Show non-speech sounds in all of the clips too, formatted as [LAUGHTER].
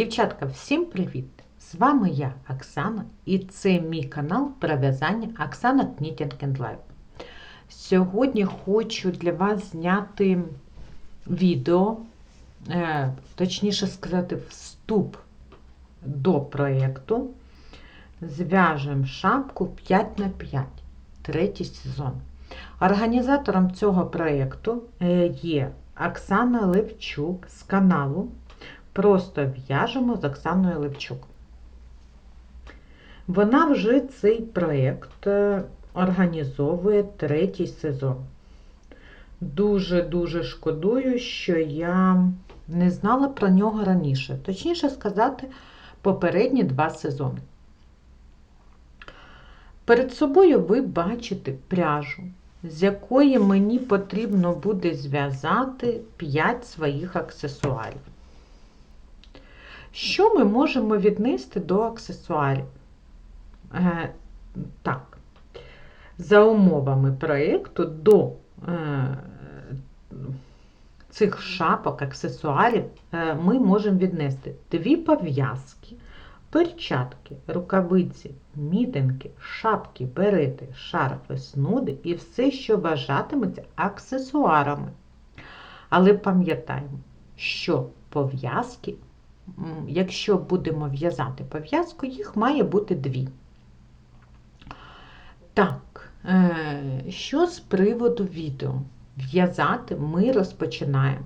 Дівчатка, всім привіт! З вами я, Оксана, і це мій канал про в'язання Оксана Knitting and Life. Сьогодні хочу для вас зняти відео, е, точніше сказати, вступ до проєкту. Зв'яжемо шапку 5 на 5 третій сезон. Організатором цього проєкту е, є Оксана Левчук з каналу Просто в'яжемо з Оксаною Левчук. Вона вже цей проєкт е, організовує третій сезон. Дуже-дуже шкодую, що я не знала про нього раніше. Точніше сказати, попередні два сезони. Перед собою ви бачите пряжу, з якої мені потрібно буде зв'язати 5 своїх аксесуарів. Що ми можемо віднести до аксесуарів? Е, так, за умовами проєкту до е, цих шапок, аксесуарів е, ми можемо віднести дві пов'язки, перчатки, рукавиці, мітинки, шапки, берети, шарфи, снуди і все, що вважатиметься аксесуарами. Але пам'ятаємо, що пов'язки якщо будемо в'язати пов'язку, їх має бути дві. Так, е, що з приводу відео? В'язати ми розпочинаємо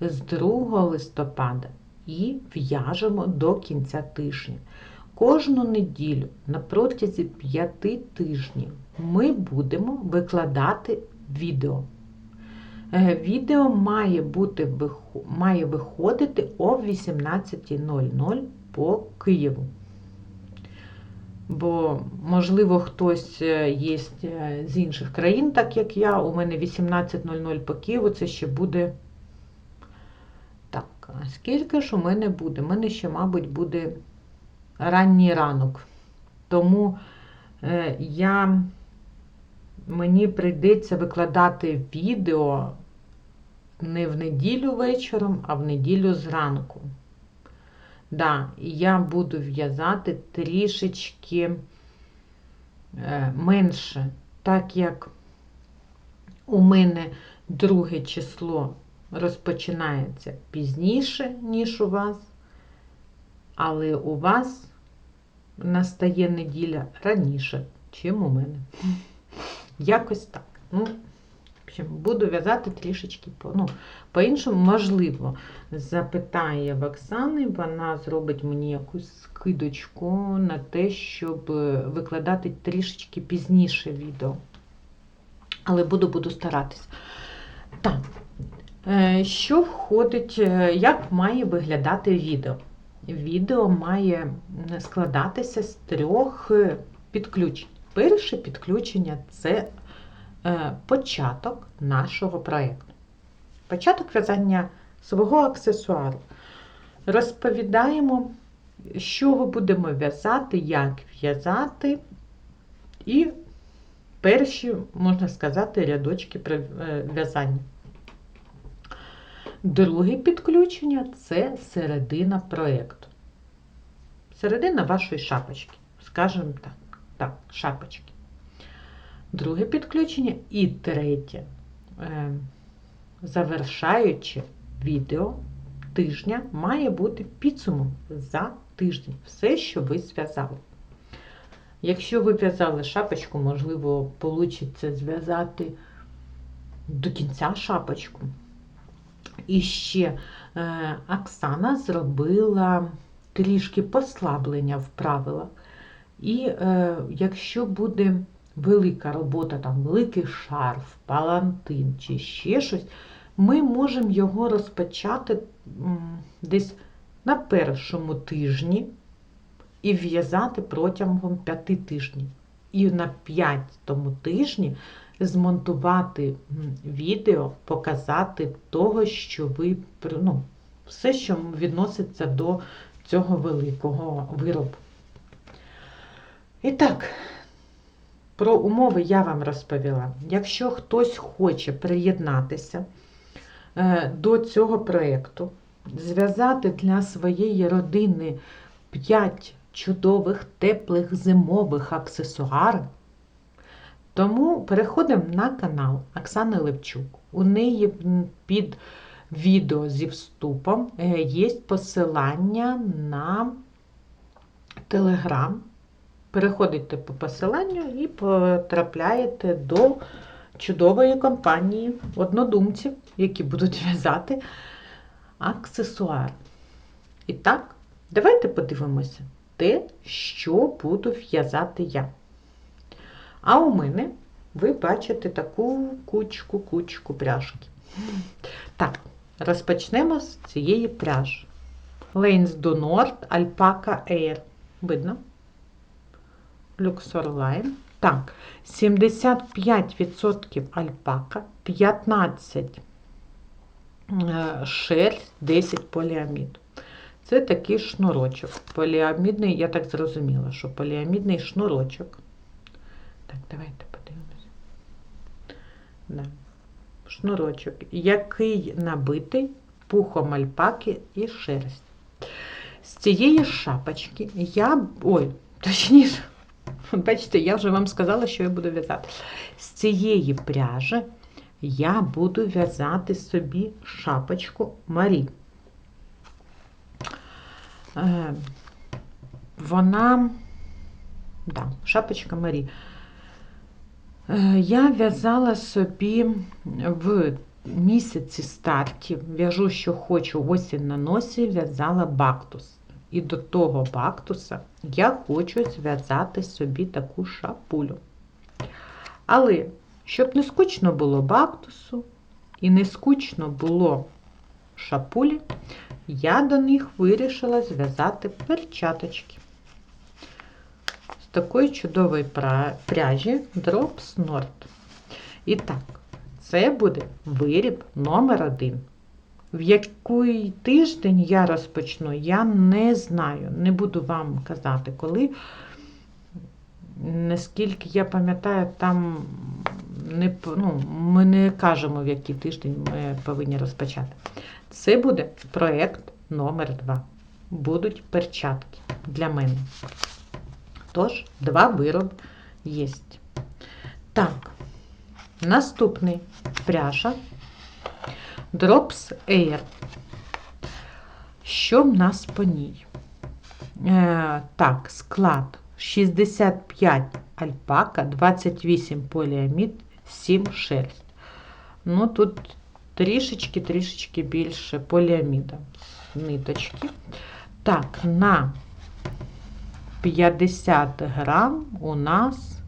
з 2 листопада і в'яжемо до кінця тижня. Кожну неділю на протязі 5 тижнів ми будемо викладати відео. Е, відео має бути, має виходити о 18.00 по Києву. Бо, можливо, хтось е, є е, з інших країн, так як я. У мене 18.00 по Києву, це ще буде. Так, скільки ж у мене буде? У мене ще, мабуть, буде ранній ранок. Тому я, мені прийдеться викладати відео не в неділю вечором, а в неділю зранку. Да, я буду в'язати трішечки е, менше, так як у мене друге число розпочинається пізніше, ніж у вас, але у вас настає неділя раніше, чим у мене. Якось так. Ну, Буду в'язати трішечки ну, по-іншому, можливо, запитає в Оксани, вона зробить мені якусь скидочку на те, щоб викладати трішечки пізніше відео. Але буду буду старатись. Так, е, що входить, е, як має виглядати відео? Відео має складатися з трьох е, підключень. Перше підключення це Е, початок нашого проєкту. Початок в'язання свого аксесуару. Розповідаємо, з чого будемо в'язати, як в'язати, і перші, можна сказати, рядочки при е, в'язанні. Друге підключення це середина проєкту. Середина вашої шапочки, скажімо так, так, шапочки друге підключення і третє, е, завершаючи відео тижня, має бути підсумок за тиждень. Все, що ви зв'язали. Якщо ви в'язали шапочку, можливо, вийде зв'язати до кінця шапочку. І ще е, Оксана зробила трішки послаблення в правилах. І е, якщо буде велика робота, там великий шарф, палантин чи ще щось, ми можемо його розпочати десь на першому тижні і в'язати протягом п'яти тижнів. І на п'ятому тижні змонтувати відео, показати того, що ви ну, все, що відноситься до цього великого виробу. І так, про умови я вам розповіла. Якщо хтось хоче приєднатися е, до цього проєкту, зв'язати для своєї родини 5 чудових теплих зимових аксесуарів. Тому переходимо на канал Оксани Левчук. У неї під відео зі вступом е, є посилання на Телеграм. Переходите по посиланню і потрапляєте до чудової компанії однодумців, які будуть в'язати аксесуар. І так, давайте подивимося те, що буду в'язати я. А у мене ви бачите таку кучку-кучку пряжки. Так, розпочнемо з цієї пряжі. Lanes do Nord Alpaca Air. Видно? Line. Так, 75% альпака, 15 е, шерсть, 10 поліамід. Це такий шнурочок. Поліамідний, я так зрозуміла, що поліамідний шнурочок. Так, давайте подивимося. Да. Шнурочок, який набитий пухом альпаки і шерсть. З цієї шапочки я. Ой, точніше, [LAUGHS] бачите, я вже вам сказала, що я буду в'язати. З цієї пряжі я буду в'язати собі шапочку Марі. Е, Вона, да, шапочка Марі. Е, Я в'язала собі в місяці стартів, в'яжу, що хочу осінь на носі, в'язала бактус. І до того бактуса я хочу зв'язати собі таку шапулю. Але, щоб не скучно було бактусу і не скучно було шапулі, я до них вирішила зв'язати перчаточки. З такої чудової пряжі Drops Nord. І так, це буде виріб номер один. В який тиждень я розпочну, я не знаю. Не буду вам казати, коли. Наскільки я пам'ятаю, там не, ну, ми не кажемо, в який тиждень ми повинні розпочати. Це буде проєкт номер 2 Будуть перчатки для мене. Тож, два вироби є. Так, наступний пряжа Drops Air. Що в нас по ній? Е, так, склад 65 альпака, 28 поліамід, 7 шерсть. Ну, тут трішечки-трішечки більше поліаміда. Ниточки. Так, на 50 грам у нас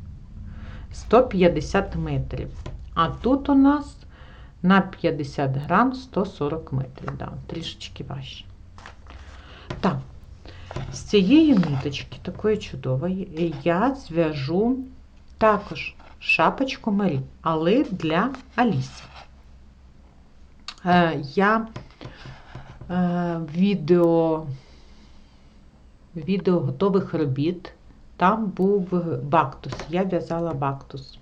150 метрів. А тут у нас на 50 грам 140 метрів. Да, трішечки важче. Так, з цієї ниточки, такої чудової, я зв'яжу також шапочку Марі, але для Аліси. Е, Я е, відео, відео готових робіт, там був бактус. Я в'язала бактус,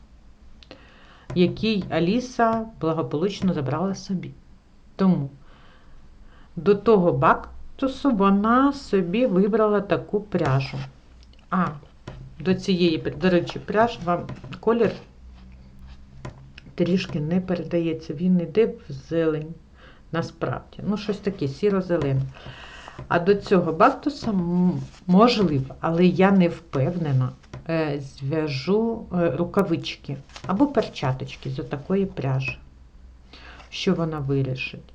який Аліса благополучно забрала собі. Тому до того бактусу вона собі вибрала таку пряжу. А, до цієї, до речі, пряж вам колір трішки не передається. Він йде в зелень, насправді. Ну, щось таке, сіро-зелене. А до цього бактуса можливо, але я не впевнена, зв'яжу е, рукавички або перчаточки з такої пряжі. Що вона вирішить?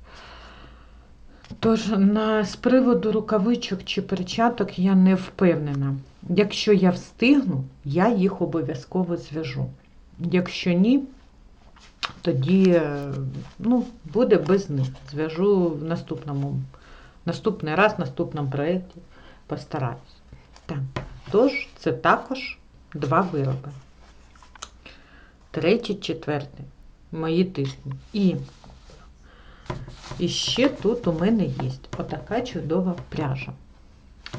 Тож, на, з приводу рукавичок чи перчаток я не впевнена. Якщо я встигну, я їх обов'язково зв'яжу. Якщо ні, тоді е, ну, буде без них. Зв'яжу в наступному, наступний раз, в наступному проєкті постараюсь. Так. Тож, це також два вироби. Третій, четвертий. Мої тижні. І, і ще тут у мене є отака чудова пряжа.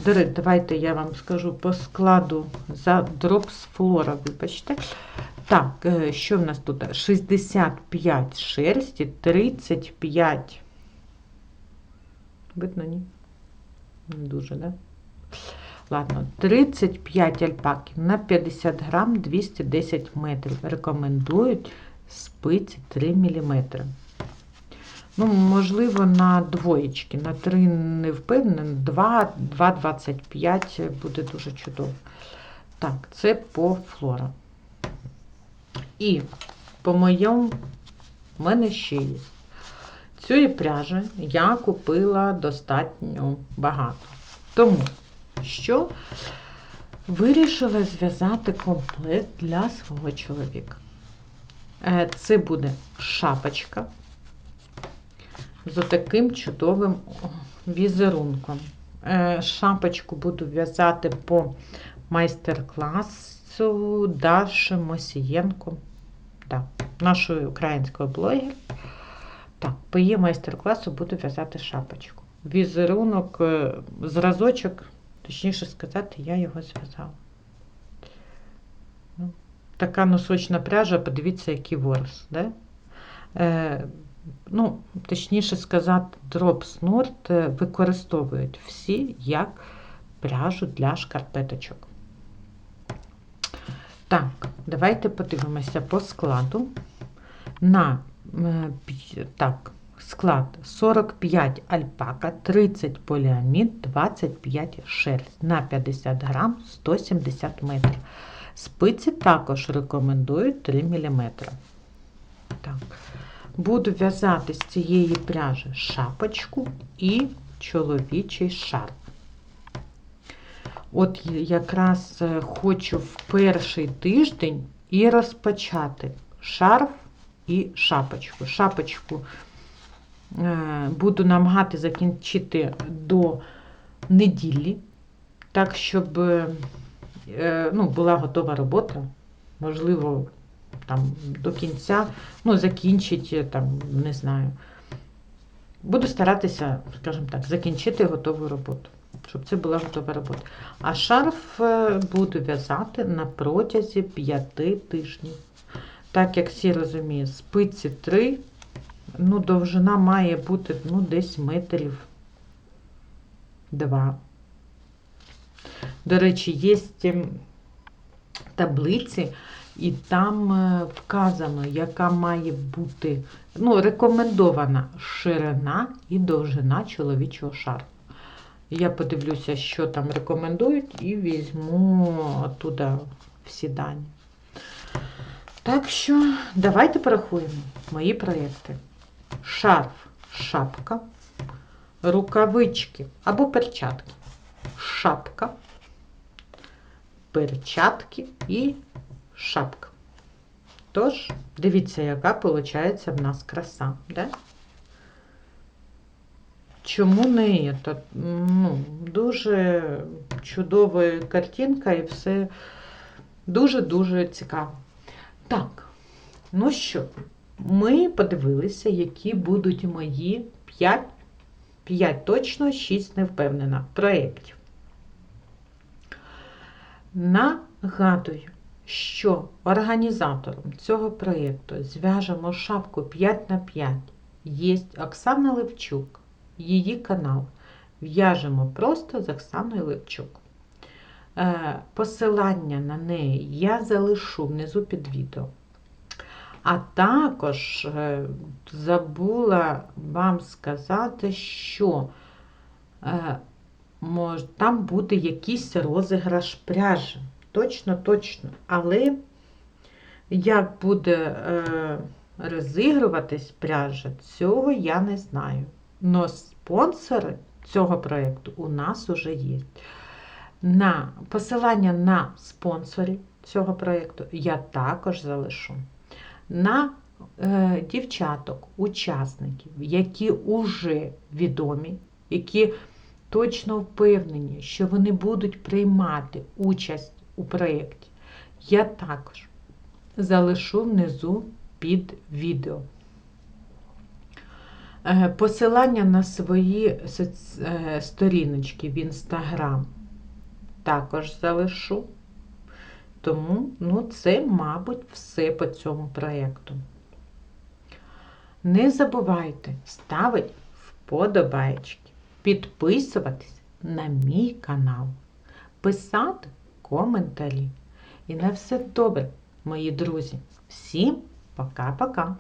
До давайте я вам скажу по складу за Drops Flora, вибачте. Так, е, що в нас тут? 65 шерсті, 35 Видно, ні? Не дуже, да? Ладно, 35 альпаків на 50 грам 210 метрів. Рекомендують спиці 3 мм. Ну, можливо, на двоєчки, на 3 не впевнена, 2, 2,25 буде дуже чудово. Так, це по флора. І по моєму, в мене ще є. Цієї пряжі я купила достатньо багато. Тому що вирішила зв'язати комплект для свого чоловіка. Е, Це буде шапочка з таким чудовим візерунком. Е, Шапочку буду в'язати по майстер-класу Даші Мосієнко, так, нашої української блогер. Так, по її майстер-класу буду в'язати шапочку. Візерунок, е, зразочок, точніше сказати, я його зв'язала. Ну, Така носочна пряжа, подивіться, який ворс. Да? Е, ну, точніше сказати, дроп Норд використовують всі як пряжу для шкарпеточок. Так, давайте подивимося по складу. На е, так, склад 45 альпака, 30 поліамід, 25 шерсть на 50 грам, 170 метрів. Спиці також рекомендують 3 мм. Так. Буду в'язати з цієї пряжі шапочку і чоловічий шарф. От якраз е, хочу в перший тиждень і розпочати шарф і шапочку. Шапочку буду намагати закінчити до неділі, так, щоб е, ну, була готова робота. Можливо, там до кінця, ну, закінчити, там, не знаю. Буду старатися, скажімо так, закінчити готову роботу, щоб це була готова робота. А шарф е, буду в'язати на протязі 5 тижнів. Так як всі розуміють, спиці 3, ну, довжина має бути ну, десь метрів 2. До речі, є ем, таблиці, і там е, вказано, яка має бути ну, рекомендована ширина і довжина чоловічого шарфу. Я подивлюся, що там рекомендують, і візьму оттуда всі дані. Так що, давайте порахуємо мої проєкти. Шарф, шапка, рукавички або перчатки. Шапка, перчатки і шапка. Тож, дивіться, яка виходить в нас краса. Да? Чому не це? Ну, дуже чудова картинка і все дуже-дуже цікаво. Так, ну що, ми подивилися, які будуть мої 5, 5 точно, 6 не впевнена проєктів. Нагадую, що організатором цього проєкту зв'яжемо шапку 5 на 5 є Оксана Левчук, її канал. В'яжемо просто з Оксаною Левчук. Е, Посилання на неї я залишу внизу під відео. А також е, забула вам сказати, що е, там буде якийсь розіграш пряжі. Точно, точно. Але як буде е, розігруватись пряжа, цього я не знаю. Но спонсори цього проєкту у нас вже є. На посилання на спонсорів цього проєкту я також залишу. На е, дівчаток, учасників, які вже відомі, які точно впевнені, що вони будуть приймати участь у проєкті, я також залишу внизу під відео. Е, Посилання на свої е, сторіночки в Інстаграм також залишу. Тому, ну, це, мабуть, все по цьому проєкту. Не забувайте ставити вподобайки. підписуватись на мій канал, писати коментарі. І на все добре, мої друзі. Всім пока-пока!